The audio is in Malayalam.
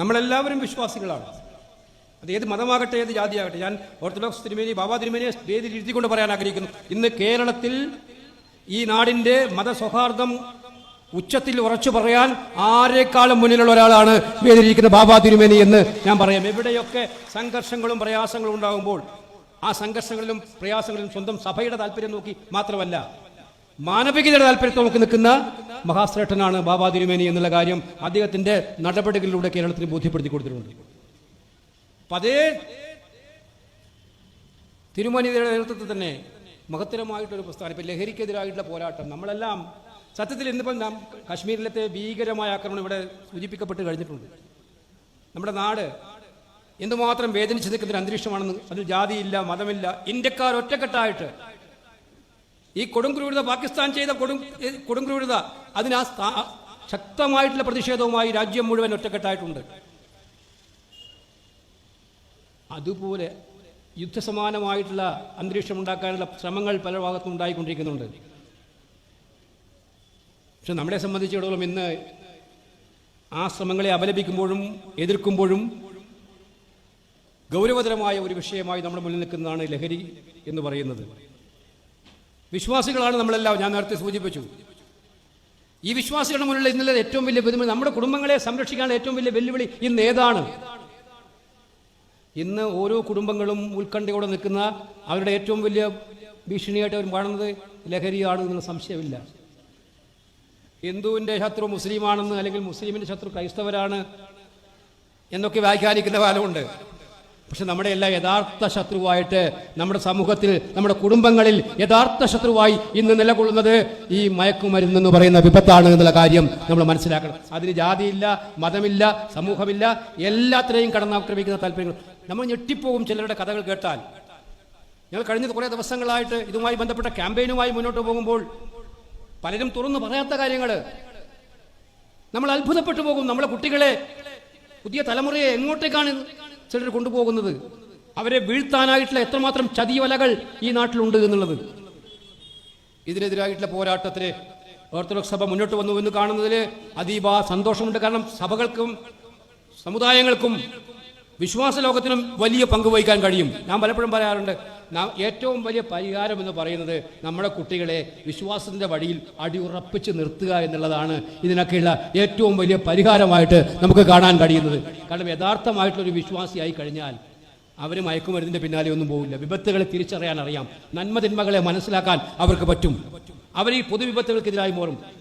നമ്മളെല്ലാവരും വിശ്വാസികളാണ്. അത് ഏത് മതമാകട്ടെ ഏത് ജാതിയാകട്ടെ ഞാൻ ഓർത്തഡോക്സ് തിരുമേനി ബാബാ തിരുമേനിയെ വേദിയിൽ ഇരുത്തിക്കൊണ്ട് പറയാൻ ആഗ്രഹിക്കുന്നു. ഇന്ന് കേരളത്തിൽ ഈ നാടിന്റെ മതസൗഹാർദ്ദം ഉച്ചത്തിൽ ഉറച്ചു പറയാൻ ആരെക്കാളും മുന്നിലുള്ള ഒരാളാണ് വേദിയിരിക്കുന്ന ബാബാ തിരുമേനി എന്ന് ഞാൻ പറയാം. എവിടെയൊക്കെ സംഘർഷങ്ങളും പ്രയാസങ്ങളും ഉണ്ടാകുമ്പോൾ ആ സംഘർഷങ്ങളിലും പ്രയാസങ്ങളിലും സ്വന്തം സഭയുടെ താല്പര്യം നോക്കി മാത്രമല്ല മാനവികതയുടെ താല്പര്യത്തെ നോക്കി നിൽക്കുന്ന മഹാശ്രേഷ്ഠനാണ് ബാബാ തിരുമേനി എന്നുള്ള കാര്യം അദ്ദേഹത്തിന്റെ നടപടികളിലൂടെ കേരളത്തിന് ബോധ്യപ്പെടുത്തി കൊടുത്തിട്ടുണ്ട്. അപ്പൊ അതേ തിരുമേനിയുടെ നേതൃത്വത്തിൽ തന്നെ മഹത്തരമായിട്ടൊരു പ്രസ്ഥാനം. ഇപ്പം ലഹരിക്കെതിരായിട്ടുള്ള പോരാട്ടം. നമ്മളെല്ലാം സത്യത്തിൽ ഇന്നിപ്പം നാം കാശ്മീരിലത്തെ ഭീകരമായ ആക്രമണം ഇവിടെ സൂചിപ്പിക്കപ്പെട്ട് കഴിഞ്ഞിട്ടുണ്ട്. നമ്മുടെ നാട് എന്തുമാത്രം വേദനിച്ച് നിൽക്കുന്ന ഒരു അന്തരീക്ഷമാണെന്ന് അതിൽ ജാതിയില്ല മതമില്ല ഇന്ത്യക്കാർ ഒറ്റക്കെട്ടായിട്ട് ഈ കൊടുംക്രൂരത പാകിസ്ഥാൻ ചെയ്ത കൊടും കൊടുംക്രൂരത അതിന് ആ ശക്തമായിട്ടുള്ള പ്രതിഷേധവുമായി രാജ്യം മുഴുവൻ ഒറ്റക്കെട്ടായിട്ടുണ്ട്. അതുപോലെ യുദ്ധസമാനമായിട്ടുള്ള അന്തരീക്ഷം ഉണ്ടാക്കാനുള്ള ശ്രമങ്ങൾ പല ഭാഗത്തും ഉണ്ടായിക്കൊണ്ടിരിക്കുന്നുണ്ട്. പക്ഷെ നമ്മളെ സംബന്ധിച്ചിടത്തോളം ഇന്ന് ആ ശ്രമങ്ങളെ അപലപിക്കുമ്പോഴും എതിർക്കുമ്പോഴും ഗൗരവതരമായ ഒരു വിഷയമായി നമ്മുടെ മുന്നിൽ നിൽക്കുന്നതാണ് ലഹരി എന്ന് പറയുന്നത്. വിശ്വാസികളാണ് നമ്മളെല്ലാം. ഞാൻ നേരത്തെ സൂചിപ്പിച്ചു. ഈ വിശ്വാസികളുടെ മുന്നിലുള്ള ഇന്നലെ ഏറ്റവും വലിയ വെല്ലുവിളി നമ്മുടെ കുടുംബങ്ങളെ സംരക്ഷിക്കാനുള്ള ഏറ്റവും വലിയ വെല്ലുവിളി ഇന്ന് ഏതാണ്? ഇന്ന് ഓരോ കുടുംബങ്ങളും ഉത്കണ്ഠയോടെ നിൽക്കുന്ന അവരുടെ ഏറ്റവും വലിയ ഭീഷണിയായിട്ട് അവർ കാണുന്നത് ലഹരിയാണ് എന്നുള്ള സംശയമില്ല. ഹിന്ദുവിന്റെ ശത്രു മുസ്ലിമാണെന്ന് അല്ലെങ്കിൽ മുസ്ലിമിന്റെ ശത്രു ക്രൈസ്തവരാണ് എന്നൊക്കെ വ്യാഖ്യാനിക്കുന്ന കാലമുണ്ട്. പക്ഷെ നമ്മുടെ എല്ലാ യഥാർത്ഥ ശത്രുവായിട്ട് നമ്മുടെ സമൂഹത്തിൽ നമ്മുടെ കുടുംബങ്ങളിൽ യഥാർത്ഥ ശത്രുവായി ഇന്ന് നിലകൊള്ളുന്നത് ഈ മയക്കുമരുന്ന് എന്ന് പറയുന്ന വിപത്താണ് എന്നുള്ള കാര്യം നമ്മൾ മനസ്സിലാക്കണം. അതിന് ജാതിയില്ല മതമില്ല സമൂഹമില്ല എല്ലാത്തിനെയും കടന്നാക്രമിക്കുന്ന താല്പര്യങ്ങൾ. നമ്മൾ ഞെട്ടിപ്പോകും ചിലരുടെ കഥകൾ കേട്ടാൽ. ഞങ്ങൾ കഴിഞ്ഞ കുറേ ദിവസങ്ങളായിട്ട് ഇതുമായി ബന്ധപ്പെട്ട ക്യാമ്പയിനുമായി മുന്നോട്ട് പോകുമ്പോൾ പലരും തുറന്നു പറയാത്ത കാര്യങ്ങൾ നമ്മൾ അത്ഭുതപ്പെട്ടു പോകും. നമ്മളെ കുട്ടികളെ പുതിയ തലമുറയെ എങ്ങോട്ടേക്കാണ് ചിലർ കൊണ്ടുപോകുന്നത്. അവരെ വീഴ്ത്താനായിട്ടുള്ള എത്രമാത്രം ചതിവലകൾ ഈ നാട്ടിലുണ്ട് എന്നുള്ളത്. ഇതിനെതിരായിട്ടുള്ള പോരാട്ടത്തിന് ഓർത്തഡോക്സ് സഭ മുന്നോട്ട് വന്നു എന്ന് കാണുന്നതിൽ അതീവ സന്തോഷമുണ്ട്. കാരണം സഭകൾക്കും സമുദായങ്ങൾക്കും വിശ്വാസ ലോകത്തിനും വലിയ പങ്ക് വഹിക്കാൻ കഴിയും. ഞാൻ പലപ്പോഴും പറയാറുണ്ട് ഏറ്റവും വലിയ പരിഹാരം എന്ന് പറയുന്നത് നമ്മുടെ കുട്ടികളെ വിശ്വാസത്തിന്റെ വഴിയിൽ അടിയുറപ്പിച്ച് നിർത്തുക എന്നുള്ളതാണ് ഇതിനൊക്കെയുള്ള ഏറ്റവും വലിയ പരിഹാരമായിട്ട് നമുക്ക് കാണാൻ കഴിയുന്നത്. കാരണം യഥാർത്ഥമായിട്ടുള്ളൊരു വിശ്വാസിയായി കഴിഞ്ഞാൽ അവർ മയക്കുമരുന്നിന്റെ പിന്നാലെ ഒന്നും പോകില്ല വിപത്തുകളെ തിരിച്ചറിയാൻ അറിയാം നന്മതിന്മകളെ മനസ്സിലാക്കാൻ അവർക്ക് പറ്റും. അവർ ഈ പൊതുവിപത്തുകൾക്കെതിരായി മാറും.